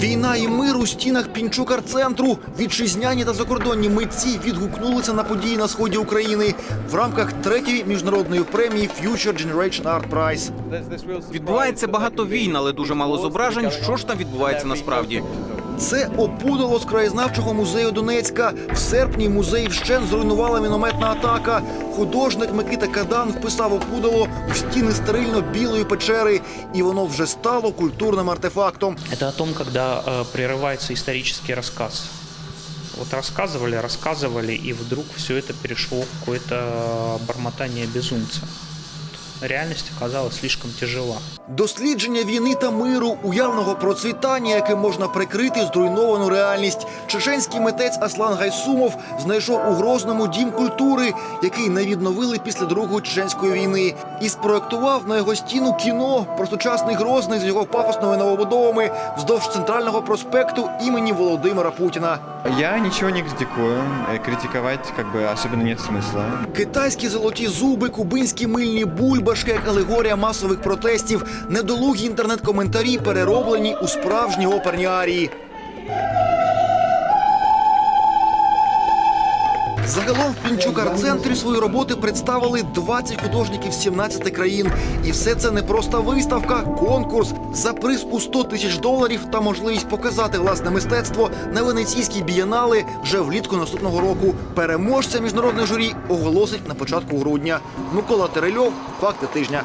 Війна і мир у стінах Пінчукар-центру. Вітчизняні та закордонні митці відгукнулися на події на сході України в рамках третьої міжнародної премії Future Generation Art Prize. Відбувається багато війн, але дуже мало зображень. Що ж там відбувається насправді? Це опудало з краєзнавчого музею Донецька. В серпні музей вщен зруйнувала мінометна атака. Художник Микита Кадан вписав опудало в стіни стерильно білої печери, і воно вже стало культурним артефактом. Это о том, когда э, прерывается исторический рассказ. Вот рассказывали, рассказывали, и вдруг все это перешло в какое-то бормотание безумца. Реальность оказалась слишком тяжела. Дослідження війни та миру, уявного процвітання, яке можна прикрити зруйновану реальність. Чеченський митець Аслан Гайсумов знайшов у Грозному дім культури, який не відновили після другої чеченської війни, і спроектував на його стіну кіно про сучасний Грозний з його пафосними новобудовами вздовж центрального проспекту імені Володимира Путіна. Я ничего не критикую. Э, Критиковать как бы особенно нет смысла. Китайські золоті зуби, кубинські мильні бульбашки, як алегорія масових протестів, недолугі інтернет-коментарі перероблені у справжні оперні арії. Загалом в Пінчукар-центрі свої роботи представили 20 художників з 17 країн. І все це не просто виставка, конкурс за приз у 100 тисяч доларів та можливість показати власне мистецтво на венеційській бієнали вже влітку наступного року. Переможця міжнародне журі оголосить на початку грудня. Микола Терельов, факти тижня.